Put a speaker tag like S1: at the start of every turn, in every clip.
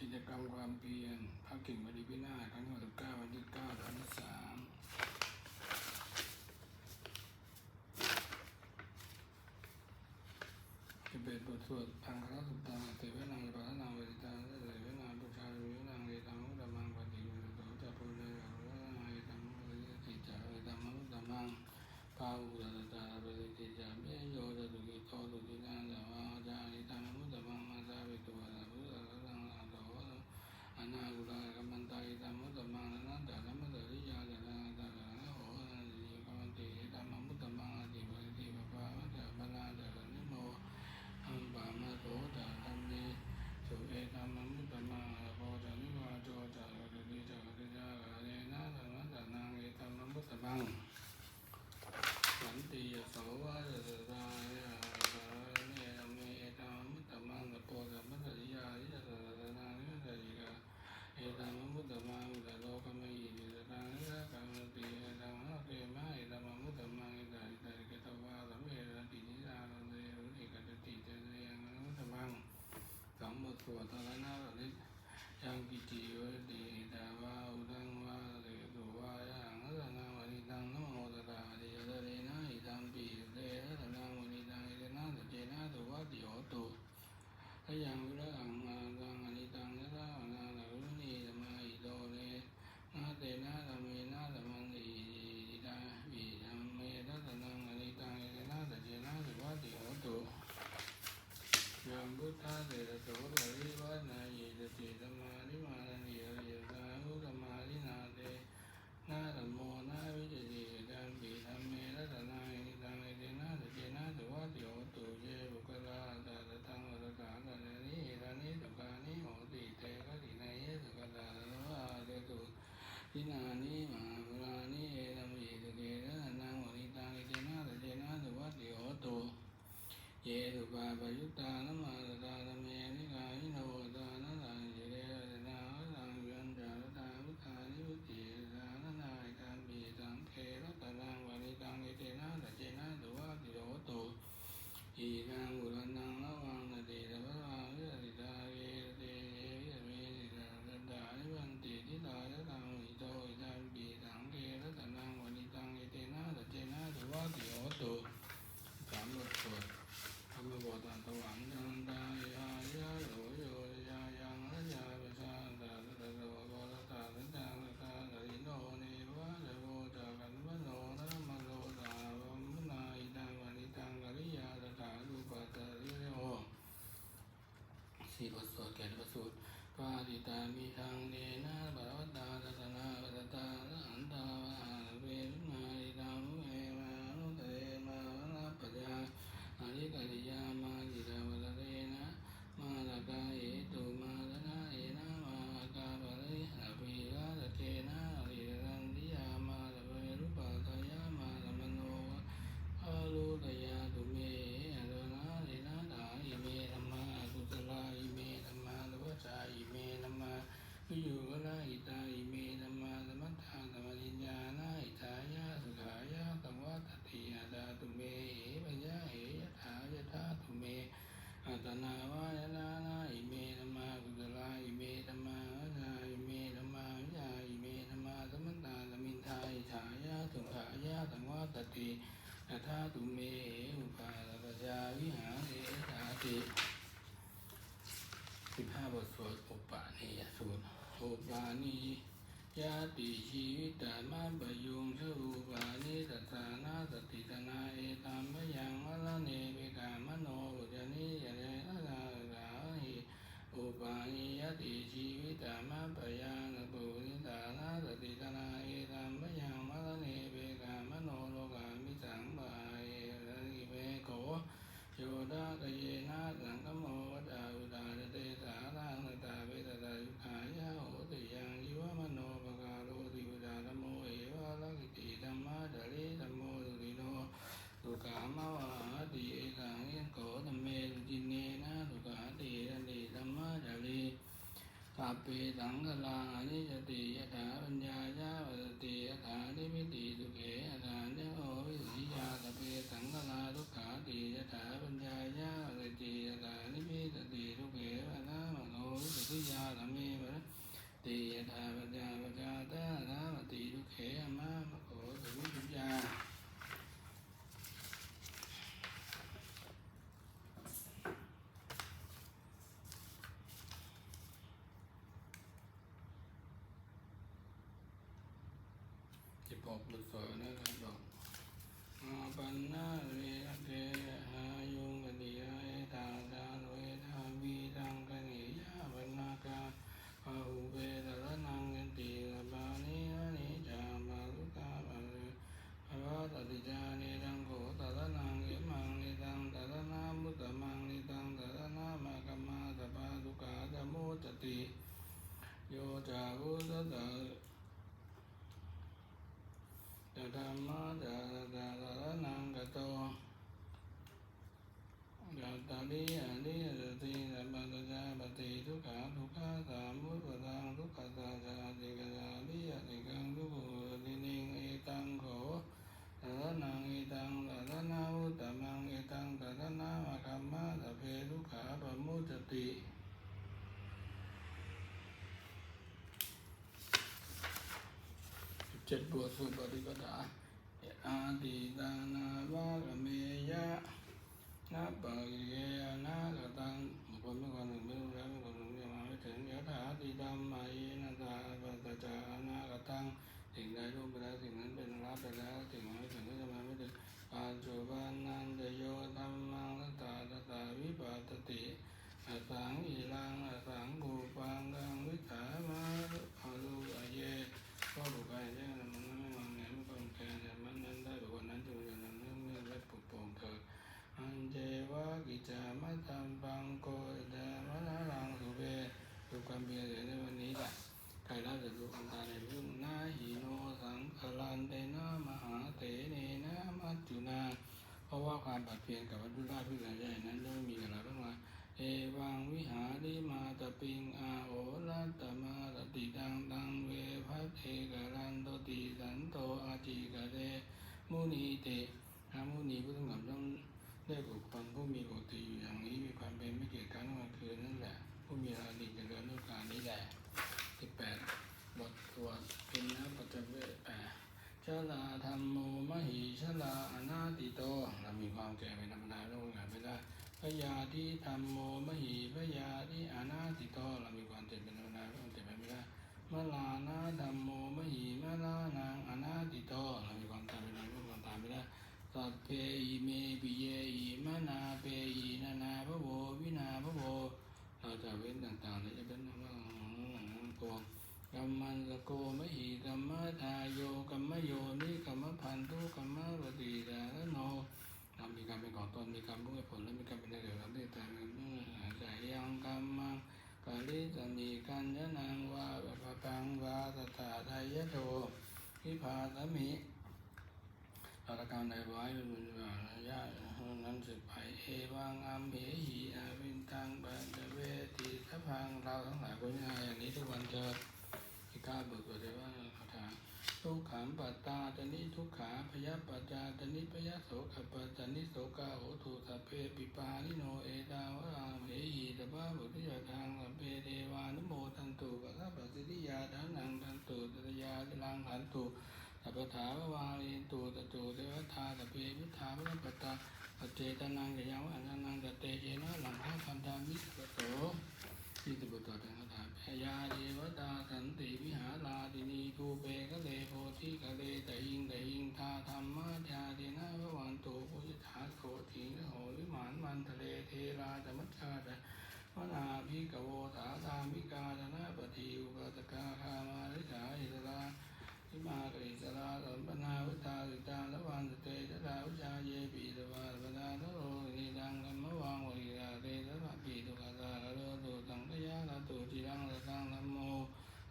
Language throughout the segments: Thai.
S1: กิจกรรมความเพียรพระกิ่งวดีพินาศครั้งที่หกสิบเก้าวันที่เก้าตอนที่สามสิบเอ็ดบทสวดพังครัสุตังเสวนาปะ ยังวิระอังมาตังอนิตังนะละนาหลาวุนีธรรมาอิโตเลนาเตนะธรรมเมนาธรรมันติอิดาวิธรรมเมนะตนังอนิตังเอนะตเจนะสุวัติโหตุยามพุทธะเต เยสุปาปยุตานัมมาตตาตเมนิกายิโนตานัสังเจเรนาสังยัญจารตาวุทานิวุติสานานายตามปีสังเทรัตนังวานิตังเอเตนะตะเจนะตุวะติโรตุอีนางอุรันนังละวังนาเดตะวะวังเวติตาเวเตเยเวติตาตันดานิวันติทิตายะตังอิโตอิตังปีสังเทรัตนังวานิตังเอเตนะตเจนะตุวะติโรตุ ปาริตามิทังเนนะบ ตินทาตุเมอุปาลปชาวิหารเอาติสิบห้าบทสวดอุปาณียสูตรอุปาณียาติชีวิตามาปยุงสรูปาณิตตานาสติตนาเอตามพยังมะละเนวิตามโนอุจนิยะเนนาลาหิอุปาณิยติชีวิตามาปยานปุริตานาสติตนา ปีสังกลังอนิจติยถาปัญญายาปสติยถานิมิติสุเขอนานิโอวิสิยาสเปสังกลาทุก จะบอกบทสวดนะครับบอกอาปันนาเวรเกหายุงกติยาเอตาตาโรเอทาวีตังกนิยาปันนากา พาหุเวตระนังกันติระบานิอานิจามาลุกาบาลภาวะตติจานิรังโกตระนังเอมังนิตังตระนามุตตมังนิตังตระนามะกัมมาตปาตุกาตโมจติโยจาวุตตะ ตะธรรมะจะจะตระนังกโตยัตาลิยาลีจะตีจะปัจจาปฏิทุกขาทุกขาสามุปตังทุกขตาจาติกาลีอาติกังทุกขุตินิงเอตังโขตระนังเอตังตระนาวุตตมังเอตังตระนามะคัมมะตะเพทุกขาปมุจติเจ็ดบวชสุปฏิปทาอาติตานาวาเมยะนาปะเยนาตังบุคคลไม่คนหนึ่งไม่รู้แล้วไม่คนหนึ่งยังมาไม่ถึงยถาติดัมมาเยนะตาปัตจานากตังสิ่งใดรู้ไปแล้วสิ่งนั้นเป็นรับไปแล้วสิ่งนั้นไม่ถึงก็จะมาไม่ถึงปัจจุบันนันเตโยธรรมังตาตตาวิปัสสติอสังอิรังอสังกูปังกังวิถามาอรูปเยก็บุคคลแจ้งมันไม่มองเห็นความแก่แต่มันนั้นได้บุคคลนั้นจงอย่างนั้นเมื่อเมื่อและปลุกปลงเถิด อันเจวะกิจามั ตตัมปังโกเดมะนารังสุเบดูความเบียดในวันนี้แหละใครรับจะดูอันตาในรุ่งนาหิโนสังคลันเตนะมหาเถเนนะมัจจุนาเพราะว่าความปัดเพียนกับวัตถุราชพิเศษใหญ่นั้นย่อมมีกับเราทั้งหลาเอวังวิหาริมาตปิงอาโอรัตตมาตติตังตังเวพัสเทกรันโตติสันโตอาจิกะเตมุนีเตอามุนีผู้ต้องการต้อง ได้บุคคลผู้มีปกติอยู่อย่างนี้มีความเป็นไม่เกี่ยวกันกลางคืนนั่นแหละ ผู้มีอาดีเจริญด้วยการนี้แหละสิบแปดบทสวดเป็นนะปัจจเวทแปดชลาธรรมโมมหิ ชลาอนาติโตเรามีความแก่เป็นธรรมดาลกงานไม่ได้พยาธิธรรมโมมหิพยาธิอนาติโตเรามีความเจ็บเป็นธรรมดาลกเจ็บไปไม่ได้มลานาธรรมโมมหิมลานางอนาติโตเรามีความตายเป็นธรรมดาลกความตายไม่ได้สัพเพอิเมปิเยอิมะนาเปอินานาพระโววินาพระโวเราจะเว้นต่างๆเราจะเป็นว่าโกกั มมันสโกมะหิกัมมะทายโยกัมมะโยนิกัมมะพันธุกัมมะปฏิดาโนเรามีการเป็นของตนมีการรู้ผลและมีการเป็นเรื่องเราได้ตามกันใจยังกัมมังกาลิสมีกันยะนังวาปะปังวาตถาไทยโตวิภาสมิอาตการในไว้เป็นบุญบาระยะนั้นสืบไปเอวังอัมเหหีอาวินตังปัญจเวทีทัพังเราทั้งหลายคนง่ายอย่างนี้ทุกวันเกิดอี กาเบิกเกิดว่าคาถาทุกขังปัตตาตนิทุกขาพยาปัจจาตนิพยาโสขปัจจานิโสกาโหตุสัพเพปิปานิโนเอตาวราเหหีตบะบุตรยาทางสัพเพเทวานุโมทันตุปัสสะปัสสิทิยาทานังทันตุตตยาติลังขันตุสัพพถาวาลินตูตตูเทวทาตเปวิทาพระปัตตาปเจตนังกยังวันันังตเตเจนะหลังพระคันธามิสโตที่ตบุตรตังคาถาพ ยาเดวตาสันติวิหาราดินีภูเปกะเลโพธิกะเลตะหิงตะหิงทาธรรมะจาเดนะพระวันตุปุจิตาโสถิงโหวิมานมันทะเลเทราธรรมชาติมนาภิกโวสาธามิกาธนาปฏิอุปตกาคามาริสาอิสรา ทิมากริสลาสัมปนาวุตาสิตาละวันสเตชะดาวิชาเยปีตวาปนาทโรนิดังกัมมะวังวิราเตสะภะปีตุกาตาโรตุสังขยาลาตุจิรังละสังนัมโม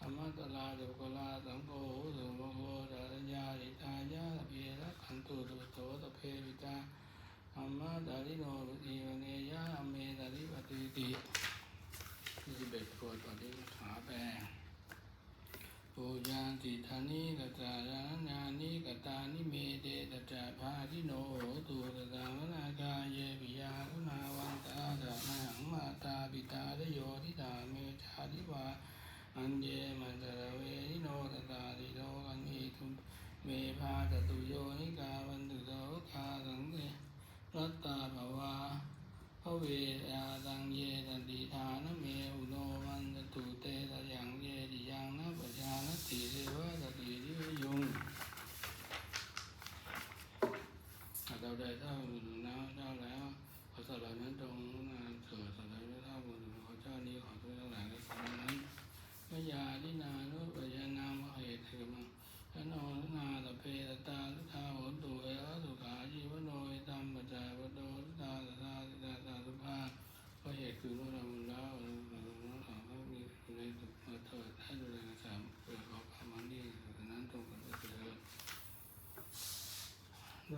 S1: อมัตตลาตุกลาสังโฆสุโมโหดารัญญาลิตายาเพีระขันตุตุโตตะเพวิตาอัมมาดาริโนรุติวเนยะอเมดาริปติติที่สิบเอ็ดโปรดปฏิขาแปล ปูยานติธานิกตาลานานิกตานิเมเตตจาภาทิโนโหตุตตามนากาเยปิยาคุณาวันตาดานาหังมาตาปิตาทโยทิตาเมชาทิวาอันเยมันจะเวนิโนตตาติโลกันเอตุเมพาจตุโยนิกาวันตุโสกาสังเกรัตตาภวาพระเวทาตังเยตันติทานเม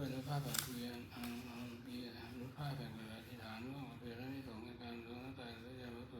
S1: ด้วยรูปภาพแบบเพียงอังอังเพียรูปภาพแบบเพียอธิษฐานว่าเพื่อนิสงในการสงฆ์ใจเละยาวัตถุ